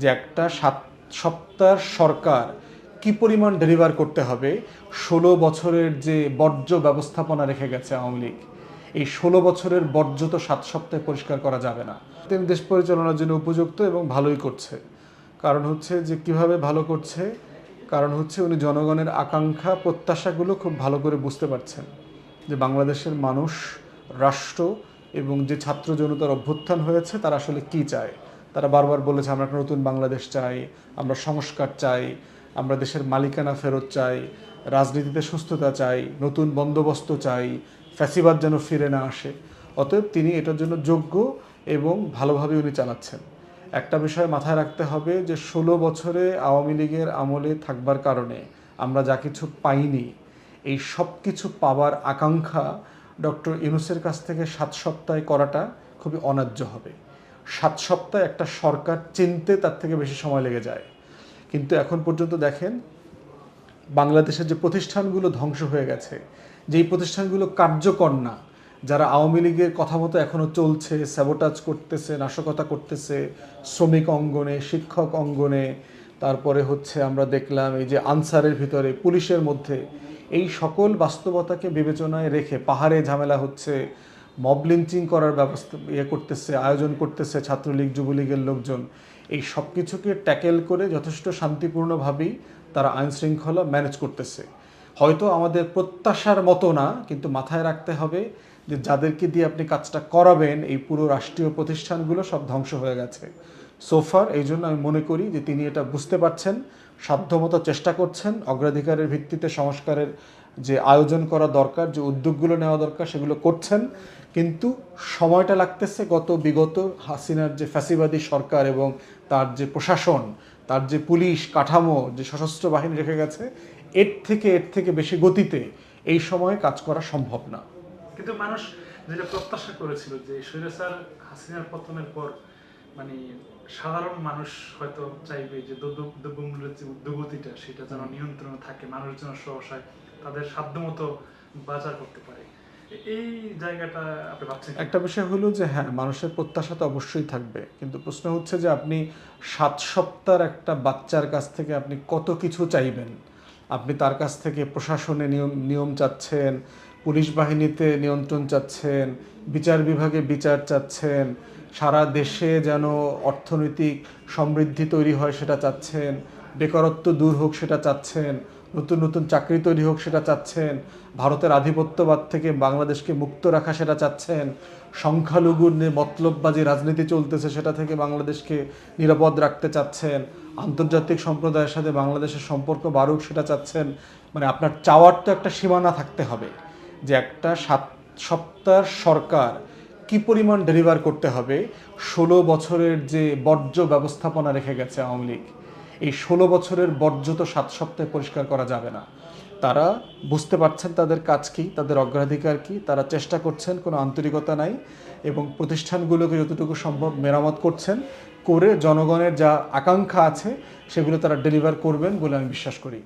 যে একটা সাত সপ্তাহ সরকার কি পরিমাণ ডেলিভার করতে হবে, ষোলো বছরের যে বর্জ্য ব্যবস্থাপনা রেখে গেছে আওয়ামী লীগ, এই ষোলো বছরের বর্জ্য তো সাত সপ্তাহে পরিষ্কার করা যাবে না। তিনি দেশ পরিচালনার জন্য উপযুক্ত এবং ভালোই করছে। কারণ হচ্ছে যে কীভাবে ভালো করছে? কারণ হচ্ছে উনি জনগণের আকাঙ্ক্ষা, প্রত্যাশাগুলো খুব ভালো করে বুঝতে পারছেন যে বাংলাদেশের মানুষ, রাষ্ট্র এবং যে ছাত্র জনতার অভ্যুত্থান হয়েছে, তারা আসলে কি চায়? তারা বারবার বলেছে, আমরা একটা নতুন বাংলাদেশ চাই, আমরা সংস্কার চাই, আমরা দেশের মালিকানা ফেরত চাই, রাজনীতিতে সুস্থতা চাই, নতুন বন্দোবস্ত চাই, ফ্যাসিবাদ যেন ফিরে না আসে। অতএব তিনি এটার জন্য যোগ্য এবং ভালোভাবে উনি চালাচ্ছেন। একটা বিষয় মাথায় রাখতে হবে যে, ষোলো বছরে আওয়ামী লীগের আমলে থাকবার কারণে আমরা যা কিছু পাইনি, এই সব কিছু পাওয়ার আকাঙ্ক্ষা ডক্টর ইউনুসের কাছ থেকে সাত সপ্তাহে করাটা খুবই অন্যায্য হবে। সাত সপ্তাহ একটা সরকার চিনতে তার থেকে বেশি সময় লেগে যায়। কিন্তু এখন পর্যন্ত দেখেন, বাংলাদেশের যে প্রতিষ্ঠানগুলো ধ্বংস হয়ে গেছে, যেই প্রতিষ্ঠানগুলো কার্যকর না, যারা আওয়ামী লীগের কথা মতো এখনও চলছে স্যাবোটাজ করতেছে, নাশকতা করতেছে, শ্রমিক অঙ্গনে, শিক্ষক অঙ্গনে, তারপরে হচ্ছে আমরা দেখলাম এই যে আনসারের ভিতরে, পুলিশের মধ্যে, এই সকল বাস্তবতাকে বিবেচনায় রেখে পাহাড়ে ঝামেলা হচ্ছে মব লিঞ্চিং করার ব্যবস্থা ইয়ে করতেছে, আয়োজন করতেছে ছাত্রলীগ, যুবলীগের লোকজন। এই সব কিছুকে ট্যাকেল করে যথেষ্ট শান্তিপূর্ণভাবেই তারা আইন শৃঙ্খলা ম্যানেজ করতেছে। হয়তো আমাদের প্রত্যাশার মতো না, কিন্তু মাথায় রাখতে হবে যে যাদেরকে দিয়ে আপনি কাজটা করাবেন, এই পুরো রাষ্ট্রীয় প্রতিষ্ঠানগুলো সব ধ্বংস হয়ে গেছে। সোফার এই জন্য আমি মনে করি যে তিনি এটা বুঝতে পারছেন, সাধ্যমতো চেষ্টা করছেন, অগ্রাধিকারের ভিত্তিতে সংস্কারের যে আয়োজন করা দরকার, যে উদ্যোগগুলো নেওয়া দরকার, সেগুলো করছেন। কিন্তু সময়টা লাগতেছে গত বিগত হাসিনার যে ফ্যাসিবাদী সরকার এবং তার যে প্রশাসন, তার যে পুলিশ কাঠামো, যে সশস্ত্র বাহিনী রেখে গেছে, এর থেকে এর থেকে বেশি গতিতে এই সময়ে কাজ করা সম্ভব না। কিন্তু মানুষ যেটা প্রত্যাশা করেছিল যে স্বৈরাচার হাসিনার পতনের পর মানে সাধারণ মানুষ হয়তো চাইবে যে দ্রব্য- দ্রব্যমূল্যের যে উদ্যোগতিটা সেটা যেন নিয়ন্ত্রণে থাকে মানুষ যেন সহসায় তাদের সাধ্যমতো বাজার করতে পারে। এই জায়গাটা আপনি ভাবছেন একটা বিষয় হলো যে হ্যাঁ মানুষের প্রত্যাশা তো অবশ্যই থাকবে। কিন্তু প্রশ্ন হচ্ছে যে আপনি সাত সপ্তাহের একটা বাচ্চার কাছ থেকে আপনি কত কিছু চাইবেন? আপনি তার কাছ থেকে প্রশাসনে নিয়ম নিয়ম চাচ্ছেন পুলিশ বাহিনীতে নিয়ন্ত্রণ চাচ্ছেন, বিচার বিভাগে বিচার চাচ্ছেন, সারা দেশে যেন অর্থনৈতিক সমৃদ্ধি তৈরি হয় সেটা চাচ্ছেন, বেকারত্ব দূর হোক সেটা চাচ্ছেন, নতুন নতুন চাকরি তৈরি হোক সেটা চাচ্ছেন, ভারতের আধিপত্যবাদ থেকে বাংলাদেশকে মুক্ত রাখা সেটা চাচ্ছেন, সংখ্যালঘুর মতলববাজি রাজনীতি চলতেছে সেটা থেকে বাংলাদেশকে নিরাপদ রাখতে চাচ্ছেন, আন্তর্জাতিক সম্প্রদায়ের সাথে বাংলাদেশের সম্পর্ক বাড়ুক সেটা চাচ্ছেন মানে আপনার চাওয়ার তো একটা সীমানা থাকতে হবে। যে একটা সাত সপ্তাহ সরকার কি পরিমাণ ডেলিভার করতে হবে, ষোলো বছরের যে বর্জ্য ব্যবস্থাপনা রেখে গেছে আওয়ামী লীগ, এই ষোলো বছরের বর্জ্য তো সাত সপ্তাহে পরিষ্কার করা যাবে না। তারা বুঝতে পারছেন তাদের কাজ কি, তাদের অগ্রাধিকার কি, তারা চেষ্টা করছেন, কোনো আন্তরিকতা নাই এবং প্রতিষ্ঠানগুলোকে যতটুকু সম্ভব মেরামত করছেন, করে জনগণের যা আকাঙ্ক্ষা আছে, সেগুলো তারা ডেলিভার করবেন বলে আমি বিশ্বাস করি।